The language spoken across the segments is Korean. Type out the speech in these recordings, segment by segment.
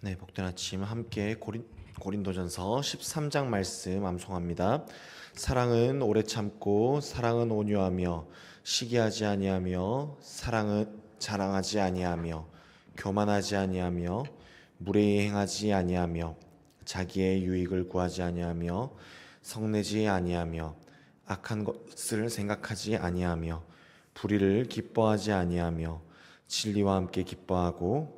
네, 복된 아침 함께 고린, 고린도전서 13장 말씀 암송합니다. 사랑은 오래 참고 사랑은 온유하며 시기하지 아니하며 사랑은 자랑하지 아니하며 교만하지 아니하며 무례히 행하지 아니하며 자기의 유익을 구하지 아니하며 성내지 아니하며 악한 것을 생각하지 아니하며 불의를 기뻐하지 아니하며 진리와 함께 기뻐하고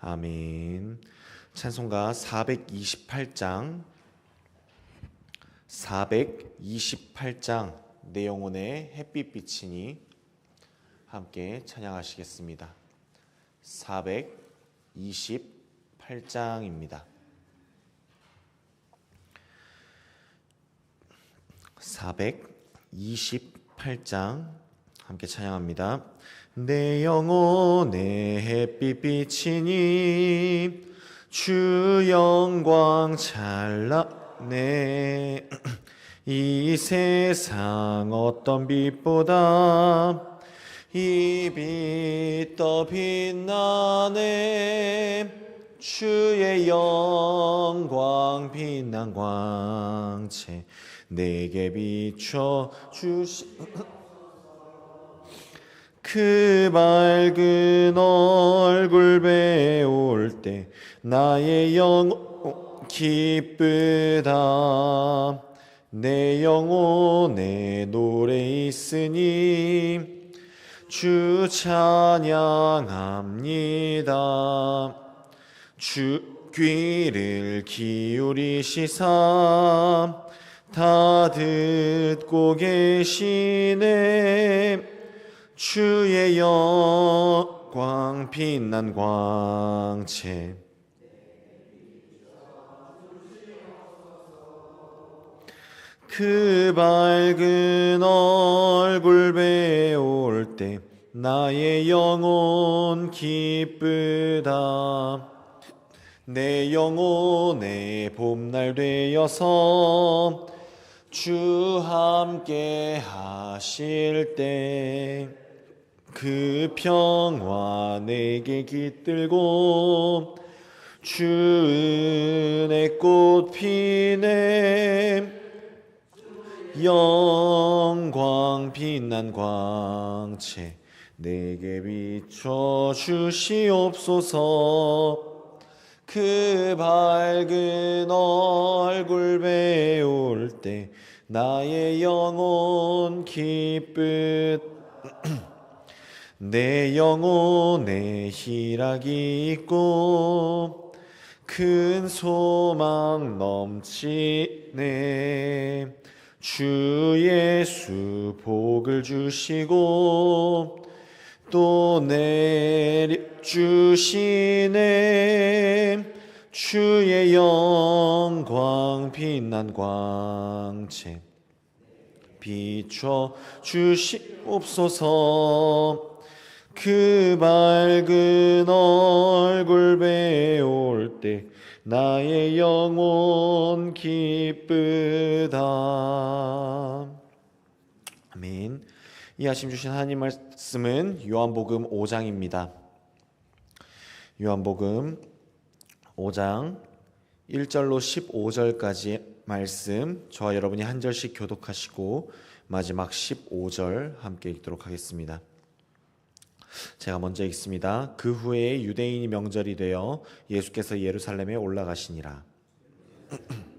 아멘. 찬송가 428장 428장 내 영혼의 햇빛 비치니 함께 찬양하시겠습니다. 428장입니다. 428장 함께 찬양합니다. 내 영혼의 햇빛 비치니 주 영광 찬란해. 이 세상 어떤 빛보다 이 빛 더 빛나네. 주의 영광 빛난 광채 내게 비춰 주시 그 밝은 얼굴 배울 때 나의 영혼 기쁘다. 내 영혼에 노래 있으니 주 찬양합니다. 주 귀를 기울이시사 다 듣고 계시네 주의 영광 빛난 광채. 그 밝은 얼굴 배울 때 나의 영혼 기쁘다. 내 영혼의 봄날 되어서 주 함께 하실 때 그 평화 내게 깃들고 주 은혜 꽃 피네 영광 빛난 광채 내게 비춰 주시옵소서. 그 밝은 얼굴 배울 때 나의 영혼 기쁘 내 영혼에 희락이 있고 큰 소망 넘치네. 주 예수 복을 주시고 또 내려 주시네. 주의 영광 빛난 광채 비춰 주시옵소서 그 밝은 얼굴 배울 때 나의 영혼 기쁘다 아멘 이 아침 주신 하나님 말씀은 요한복음 5장입니다. 요한복음 5장 1절로 15절까지 말씀 저와 여러분이 한 절씩 교독하시고 마지막 15절 함께 읽도록 하겠습니다. 제가 먼저 읽습니다. 그 후에 유대인이 명절이 되어 예수께서 예루살렘에 올라가시니라.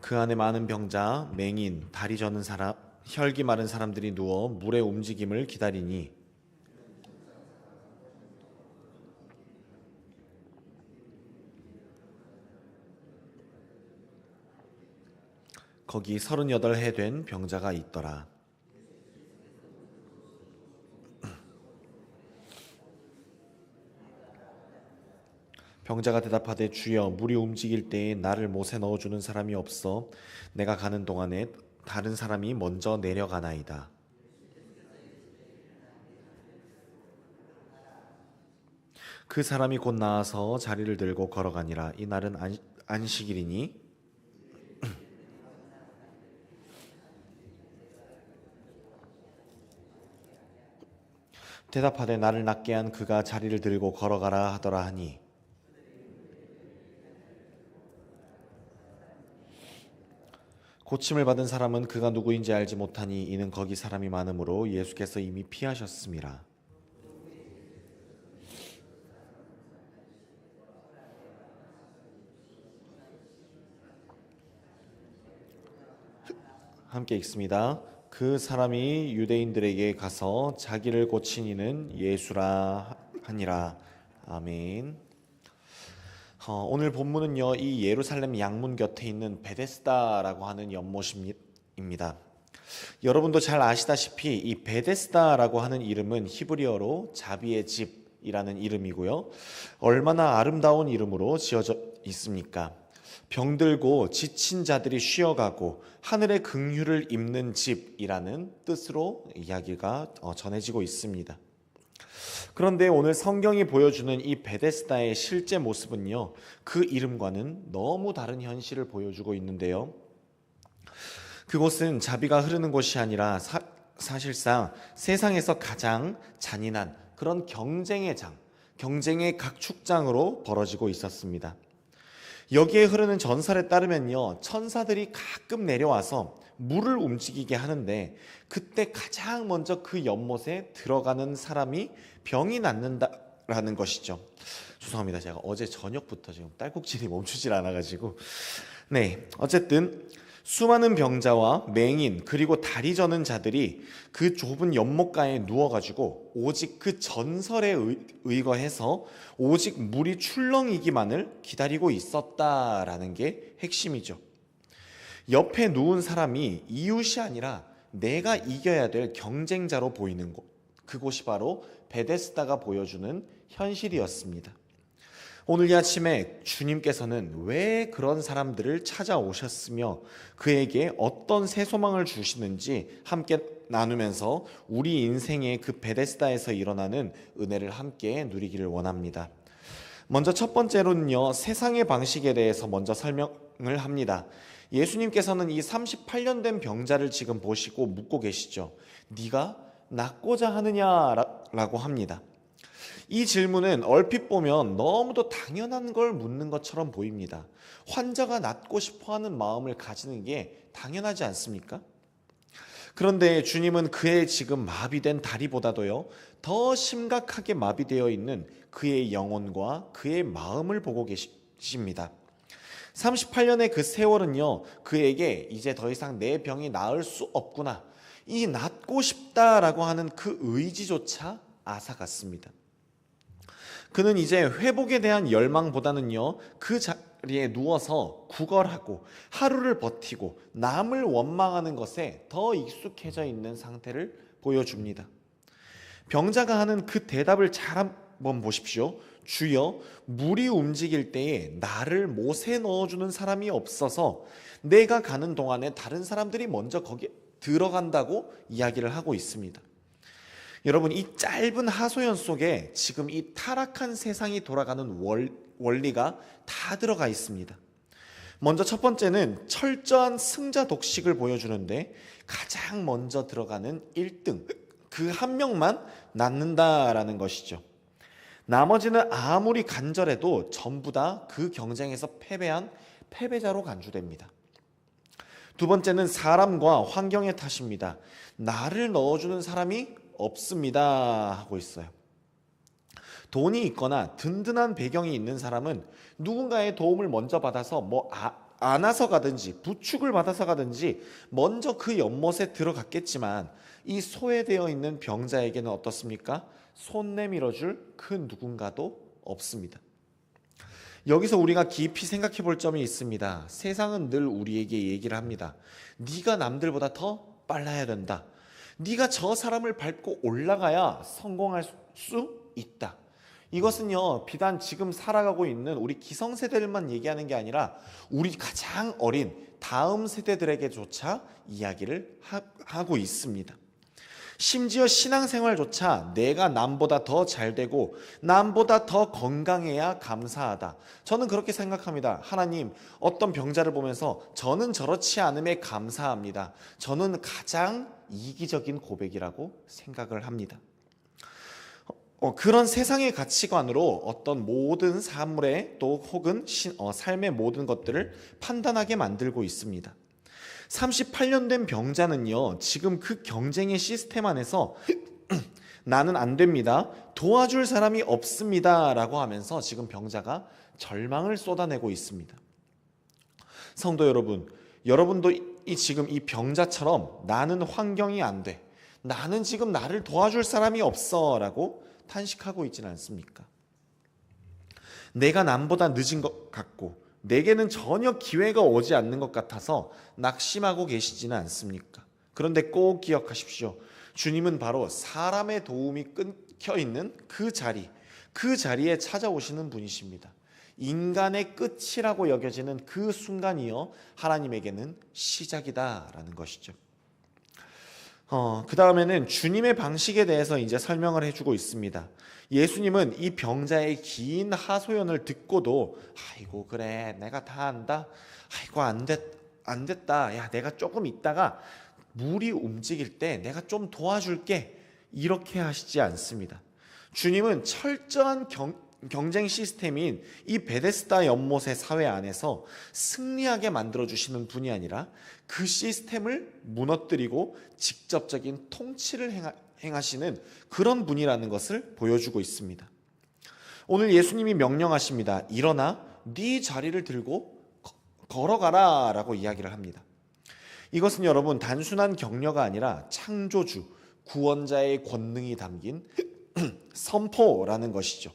그 안에 많은 병자, 맹인, 다리 저는 사람, 혈기 마른 사람들이 누워 물의 움직임을 기다리니 거기 서른여덟 해 된 병자가 있더라. 병자가 대답하되 주여 물이 움직일 때에 나를 못에 넣어주는 사람이 없어 내가 가는 동안에 다른 사람이 먼저 내려가나이다. 그 사람이 곧 나와서 자리를 들고 걸어가니라 이 날은 안, 안식일이니 대답하되 나를 낫게 한 그가 자리를 들고 걸어가라 하더라 하니 고침을 받은 사람은 그가 누구인지 알지 못하니 이는 거기 사람이 많으므로 예수께서 이미 피하셨음이라. 함께 읽습니다. 그 사람이 유대인들에게 가서 자기를 고친 이는 예수라 하니라. 아멘. 어, 오늘 본문은요 이 예루살렘 양문 곁에 있는 베데스다라고 하는 연못입니다. 여러분도 잘 아시다시피 이 베데스다라고 하는 이름은 히브리어로 자비의 집이라는 이름이고요. 얼마나 아름다운 이름으로 지어져 있습니까? 병들고 지친 자들이 쉬어가고 하늘의 긍휼을 입는 집이라는 뜻으로 이야기가 어, 전해지고 있습니다. 그런데 오늘 성경이 보여주는 이 베데스다의 실제 모습은요, 그 이름과는 너무 다른 현실을 보여주고 있는데요. 그곳은 자비가 흐르는 곳이 아니라 사, 사실상 세상에서 가장 잔인한 그런 경쟁의 장, 경쟁의 각 축장으로 벌어지고 있었습니다. 여기에 흐르는 전설에 따르면요, 천사들이 가끔 내려와서 물을 움직이게 하는데 그때 가장 먼저 그 연못에 들어가는 사람이 병이 낫는다라는 것이죠. 죄송합니다. 제가 어제 저녁부터 지금 딸꾹질이 멈추질 않아가지고. 네. 어쨌든 수많은 병자와 맹인 그리고 다리 저는 자들이 그 좁은 연못가에 누워가지고 오직 그 전설에 의거해서 오직 물이 출렁이기만을 기다리고 있었다라는 게 핵심이죠. 옆에 누운 사람이 이웃이 아니라 내가 이겨야 될 경쟁자로 보이는 곳. 그곳이 바로 베데스다가 보여주는 현실이었습니다. 오늘 이 아침에 주님께서는 왜 그런 사람들을 찾아오셨으며 그에게 어떤 새 소망을 주시는지 함께 나누면서 우리 인생의 그 베데스다에서 일어나는 은혜를 함께 누리기를 원합니다. 먼저 첫 번째로는요, 세상의 방식에 대해서 먼저 설명을 합니다. 예수님께서는 이 38년 된 병자를 지금 보시고 묻고 계시죠. 네가 낫고자 하느냐라고 합니다. 이 질문은 얼핏 보면 너무도 당연한 걸 묻는 것처럼 보입니다. 환자가 낫고 싶어 하는 마음을 가지는 게 당연하지 않습니까? 그런데 주님은 그의 지금 마비된 다리보다도요, 더 심각하게 마비되어 있는 그의 영혼과 그의 마음을 보고 계십니다. 38년의 그 세월은요, 그에게 이제 더 이상 내 병이 나을 수 없구나. 이 낫고 싶다라고 하는 그 의지조차 아사 같습니다. 그는 이제 회복에 대한 열망보다는요, 그 자리에 누워서 구걸하고 하루를 버티고 남을 원망하는 것에 더 익숙해져 있는 상태를 보여줍니다. 병자가 하는 그 대답을 잘 한번 보십시오. 주여, 물이 움직일 때에 나를 못에 넣어주는 사람이 없어서 내가 가는 동안에 다른 사람들이 먼저 거기에 들어간다고 이야기를 하고 있습니다. 여러분, 이 짧은 하소연 속에 지금 이 타락한 세상이 돌아가는 월, 원리가 다 들어가 있습니다. 먼저 첫 번째는 철저한 승자 독식을 보여주는데 가장 먼저 들어가는 1등, 그 한 명만 낳는다라는 것이죠. 나머지는 아무리 간절해도 전부 다 그 경쟁에서 패배한 패배자로 간주됩니다. 두 번째는 사람과 환경의 탓입니다. 나를 넣어주는 사람이 없습니다. 하고 있어요. 돈이 있거나 든든한 배경이 있는 사람은 누군가의 도움을 먼저 받아서 뭐 아, 안아서 가든지 부축을 받아서 가든지 먼저 그 연못에 들어갔겠지만 이 소외되어 있는 병자에게는 어떻습니까? 손 내밀어 줄 그 누군가도 없습니다. 여기서 우리가 깊이 생각해 볼 점이 있습니다. 세상은 늘 우리에게 얘기를 합니다. 네가 남들보다 더 빨라야 된다. 네가 저 사람을 밟고 올라가야 성공할 수 있다. 이것은요, 비단 지금 살아가고 있는 우리 기성세대들만 얘기하는 게 아니라 우리 가장 어린 다음 세대들에게조차 이야기를 하, 고 있습니다. 심지어 신앙생활조차 내가 남보다 더 잘 되고 남보다 더 건강해야 감사하다. 저는 그렇게 생각합니다. 하나님, 어떤 병자를 보면서 저는 저렇지 않음에 감사합니다. 저는 가장 이기적인 고백이라고 생각을 합니다. 어, 그런 세상의 가치관으로 어떤 모든 사물의 또 혹은 신, 어, 삶의 모든 것들을 판단하게 만들고 있습니다. 38년 된 병자는요, 지금 그 경쟁의 시스템 안에서 나는 안 됩니다. 도와줄 사람이 없습니다. 라고 하면서 지금 병자가 절망을 쏟아내고 있습니다. 성도 여러분, 여러분도 이 지금 이 병자처럼 나는 환경이 안 돼. 나는 지금 나를 도와줄 사람이 없어. 라고 탄식하고 있지는 않습니까? 내가 남보다 늦은 것 같고 내게는 전혀 기회가 오지 않는 것 같아서 낙심하고 계시지는 않습니까? 그런데 꼭 기억하십시오. 주님은 바로 사람의 도움이 끊겨 있는 그 자리, 그 자리에 찾아오시는 분이십니다. 인간의 끝이라고 여겨지는 그 순간이요. 하나님에게는 시작이다라는 것이죠. 어, 그 다음에는 주님의 방식에 대해서 이제 설명을 해주고 있습니다. 예수님은 이 병자의 긴 하소연을 듣고도 아이고 그래 내가 다 안다. 아이고 안 됐, 안 됐다. 야 내가 조금 있다가 물이 움직일 때 내가 좀 도와줄게. 이렇게 하시지 않습니다. 주님은 철저한 경, 경쟁 시스템인 이 베데스다 연못의 사회 안에서 승리하게 만들어 주시는 분이 아니라 그 시스템을 무너뜨리고 직접적인 통치를 행하, 행하시는 그런 분이라는 것을 보여주고 있습니다. 오늘 예수님이 명령하십니다. 일어나 네 자리를 들고 걸어가라라고 이야기를 합니다. 이것은 여러분 단순한 격려가 아니라 창조주 구원자의 권능이 담긴 선포라는 것이죠.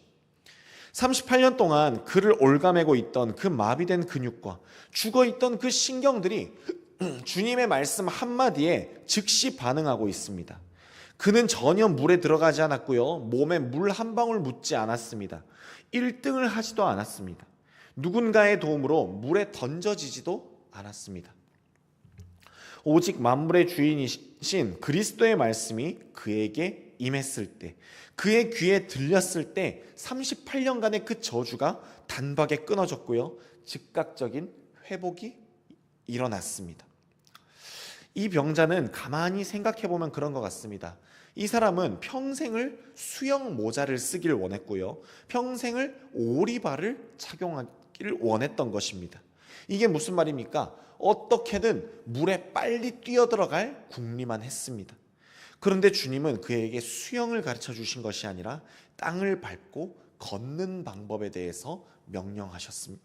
38년 동안 그를 올가매고 있던 그 마비된 근육과 죽어 있던 그 신경들이 주님의 말씀 한마디에 즉시 반응하고 있습니다. 그는 전혀 물에 들어가지 않았고요. 몸에 물 한 방울 묻지 않았습니다. 1등을 하지도 않았습니다. 누군가의 도움으로 물에 던져지지도 않았습니다. 오직 만물의 주인이신 그리스도의 말씀이 그에게 임했을 때, 그의 귀에 들렸을 때 38년간의 그 저주가 단박에 끊어졌고요. 즉각적인 회복이 일어났습니다. 이 병자는 가만히 생각해 보면 그런 것 같습니다. 이 사람은 평생을 수영 모자를 쓰기를 원했고요. 평생을 오리발을 착용하기를 원했던 것입니다. 이게 무슨 말입니까? 어떻게든 물에 빨리 뛰어들어갈 궁리만 했습니다. 그런데 주님은 그에게 수영을 가르쳐 주신 것이 아니라 땅을 밟고 걷는 방법에 대해서 명령하셨습니다.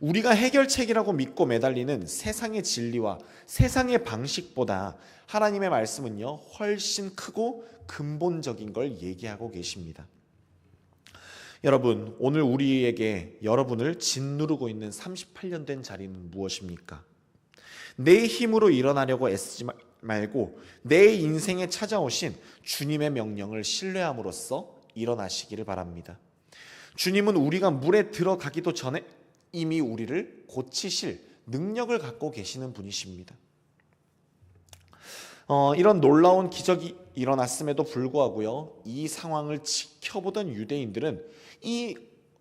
우리가 해결책이라고 믿고 매달리는 세상의 진리와 세상의 방식보다 하나님의 말씀은요, 훨씬 크고 근본적인 걸 얘기하고 계십니다. 여러분, 오늘 우리에게 여러분을 짓누르고 있는 38년 된 자리는 무엇입니까? 내 힘으로 일어나려고 애쓰지 말고 내 인생에 찾아오신 주님의 명령을 신뢰함으로써 일어나시기를 바랍니다. 주님은 우리가 물에 들어가기도 전에 이미 우리를 고치실 능력을 갖고 계시는 분이십니다. 어, 이런 놀라운 기적이 일어났음에도 불구하고요, 이 상황을 지켜보던 유대인들은 이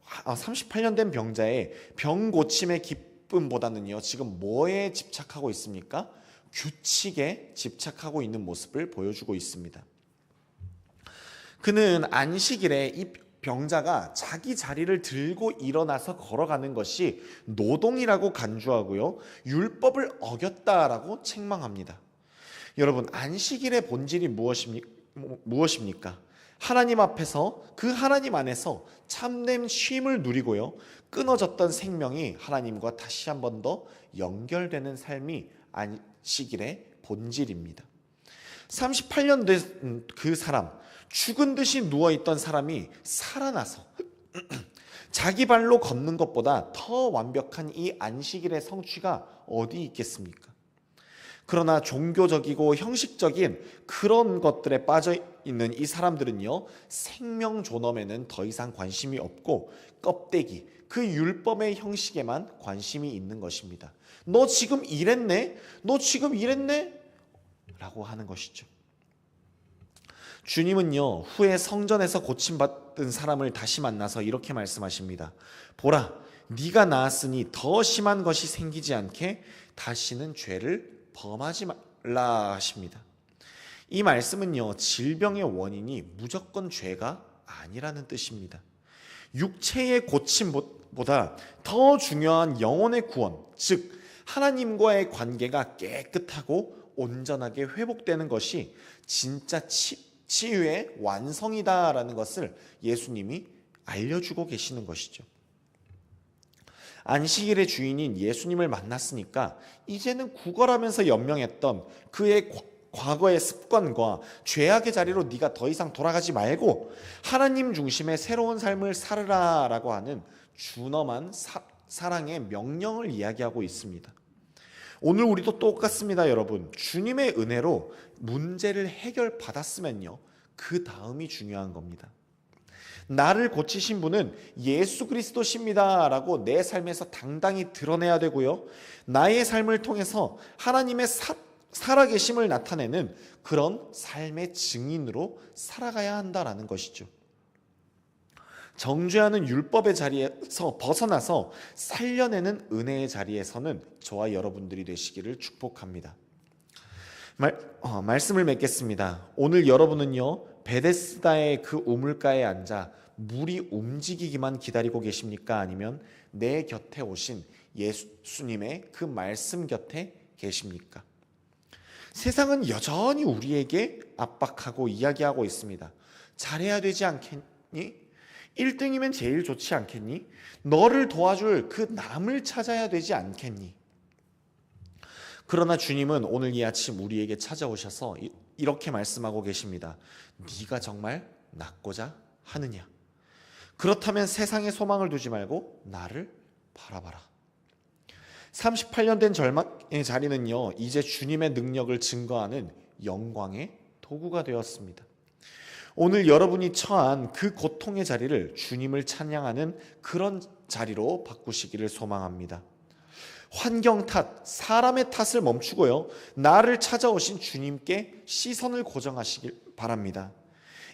38년 아, 된 병자의 병 고침의 기쁨보다는요, 지금 뭐에 집착하고 있습니까? 규칙에 집착하고 있는 모습을 보여주고 있습니다. 그는 안식일에 이 병자가 자기 자리를 들고 일어나서 걸어가는 것이 노동이라고 간주하고요. 율법을 어겼다라고 책망합니다. 여러분, 안식일의 본질이 무엇입니까? 하나님 앞에서 그 하나님 안에서 참된 쉼을 누리고요. 끊어졌던 생명이 하나님과 다시 한 번 더 연결되는 삶이 안식일의 본질입니다. 38년 된 그 사람, 죽은 듯이 누워있던 사람이 살아나서 자기 발로 걷는 것보다 더 완벽한 이 안식일의 성취가 어디 있겠습니까? 그러나 종교적이고 형식적인 그런 것들에 빠져 있는 이 사람들은요, 생명 존엄에는 더 이상 관심이 없고 껍데기, 그 율법의 형식에만 관심이 있는 것입니다. 너 지금 이랬네? 너 지금 이랬네? 라고 하는 것이죠. 주님은요, 후에 성전에서 고침받은 사람을 다시 만나서 이렇게 말씀하십니다. 보라, 네가 나았으니 더 심한 것이 생기지 않게 다시는 죄를 범하지 말라 하십니다. 이 말씀은요, 질병의 원인이 무조건 죄가 아니라는 뜻입니다. 육체의 고침보다 더 중요한 영혼의 구원, 즉, 하나님과의 관계가 깨끗하고 온전하게 회복되는 것이 진짜 치, 치유의 완성이다라는 것을 예수님이 알려주고 계시는 것이죠. 안식일의 주인인 예수님을 만났으니까 이제는 구걸하면서 연명했던 그의 과거의 습관과 죄악의 자리로 네가 더 이상 돌아가지 말고 하나님 중심의 새로운 삶을 살으라라고 하는 준엄한 사, 사랑의 명령을 이야기하고 있습니다. 오늘 우리도 똑같습니다, 여러분. 주님의 은혜로 문제를 해결받았으면요. 그 다음이 중요한 겁니다. 나를 고치신 분은 예수 그리스도십니다라고 내 삶에서 당당히 드러내야 되고요. 나의 삶을 통해서 하나님의 사, 살아계심을 나타내는 그런 삶의 증인으로 살아가야 한다라는 것이죠. 정죄하는 율법의 자리에서 벗어나서 살려내는 은혜의 자리에서는 저와 여러분들이 되시기를 축복합니다. 말, 어, 말씀을 맺겠습니다. 오늘 여러분은요, 베데스다의 그 우물가에 앉아 물이 움직이기만 기다리고 계십니까? 아니면 내 곁에 오신 예수님의 그 말씀 곁에 계십니까? 세상은 여전히 우리에게 압박하고 이야기하고 있습니다. 잘해야 되지 않겠니? 1등이면 제일 좋지 않겠니? 너를 도와줄 그 남을 찾아야 되지 않겠니? 그러나 주님은 오늘 이 아침 우리에게 찾아오셔서 이렇게 말씀하고 계십니다. 네가 정말 낫고자 하느냐? 그렇다면 세상에 소망을 두지 말고 나를 바라봐라. 38년 된 절망의 자리는요, 이제 주님의 능력을 증거하는 영광의 도구가 되었습니다. 오늘 여러분이 처한 그 고통의 자리를 주님을 찬양하는 그런 자리로 바꾸시기를 소망합니다. 환경 탓, 사람의 탓을 멈추고요. 나를 찾아오신 주님께 시선을 고정하시길 바랍니다.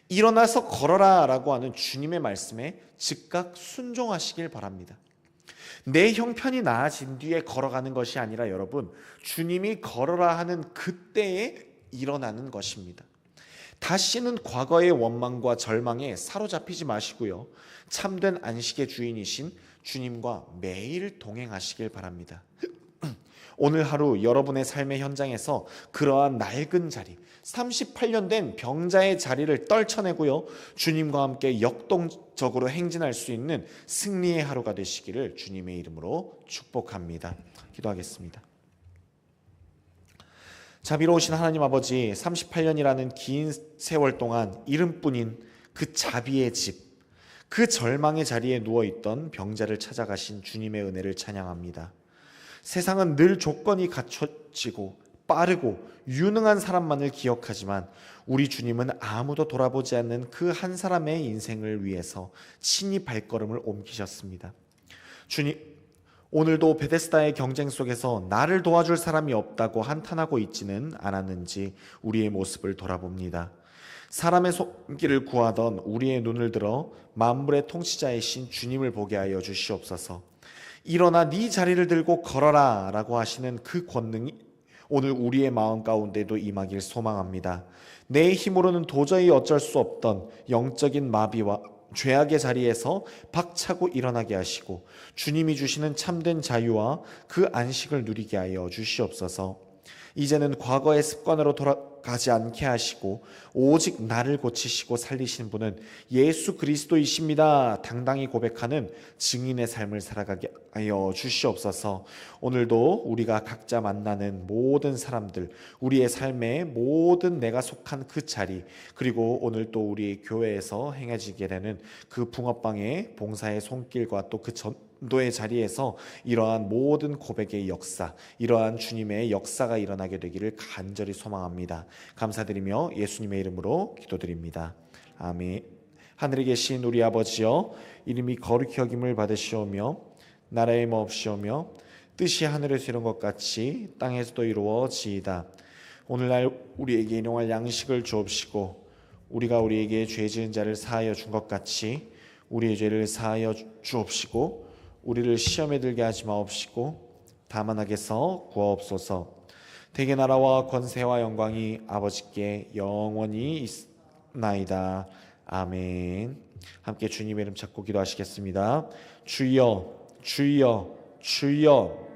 일어나서 걸어라 라고 하는 주님의 말씀에 즉각 순종하시길 바랍니다. 내 형편이 나아진 뒤에 걸어가는 것이 아니라 여러분, 주님이 걸어라 하는 그때에 일어나는 것입니다. 다시는 과거의 원망과 절망에 사로잡히지 마시고요. 참된 안식의 주인이신 주님과 매일 동행하시길 바랍니다. 오늘 하루 여러분의 삶의 현장에서 그러한 낡은 자리, 38년 된 병자의 자리를 떨쳐내고요. 주님과 함께 역동적으로 행진할 수 있는 승리의 하루가 되시기를 주님의 이름으로 축복합니다. 기도하겠습니다. 자비로우신 하나님 아버지, 38년이라는 긴 세월 동안 이름뿐인 그 자비의 집, 그 절망의 자리에 누워 있던 병자를 찾아가신 주님의 은혜를 찬양합니다. 세상은 늘 조건이 갖춰지고 빠르고 유능한 사람만을 기억하지만 우리 주님은 아무도 돌아보지 않는 그 한 사람의 인생을 위해서 친히 발걸음을 옮기셨습니다. 주님, 오늘도 베데스다의 경쟁 속에서 나를 도와줄 사람이 없다고 한탄하고 있지는 않았는지 우리의 모습을 돌아봅니다. 사람의 손길을 구하던 우리의 눈을 들어 만물의 통치자이신 주님을 보게 하여 주시옵소서. 일어나 네 자리를 들고 걸어라라고 하시는 그 권능이 오늘 우리의 마음 가운데도 임하길 소망합니다. 내 힘으로는 도저히 어쩔 수 없던 영적인 마비와 죄악의 자리에서 박차고 일어나게 하시고 주님이 주시는 참된 자유와 그 안식을 누리게 하여 주시옵소서. 이제는 과거의 습관으로 돌아 가지 않게 하시고 오직 나를 고치시고 살리신 분은 예수 그리스도이십니다. 당당히 고백하는 증인의 삶을 살아가게 하여 주시옵소서. 오늘도 우리가 각자 만나는 모든 사람들, 우리의 삶의 모든 내가 속한 그 자리, 그리고 오늘 또 우리 교회에서 행해지게 되는 그 붕어빵의 봉사의 손길과 또그 전도의 자리에서 이러한 모든 고백의 역사, 이러한 주님의 역사가 일어나게 되기를 간절히 소망합니다. 감사드리며 예수님의 이름으로 기도드립니다. 아멘. 하늘에 계신 우리 아버지여 이름이 거룩히 여김을 받으시오며 나라의 마옵시오며 뜻이 하늘에서 이룬 것 같이 땅에서도 이루어지이다. 오늘날 우리에게 일용할 양식을 주옵시고 우리가 우리에게 죄 지은 자를 사하여 준 것 같이 우리의 죄를 사하여 주옵시고 우리를 시험에 들게 하지 마옵시고 다만 하게서 구하옵소서. 대개 나라와 권세와 영광이 아버지께 영원히 있나이다. 아멘. 함께 주님의 이름 찾고 기도하시겠습니다. 주여, 주여, 주여.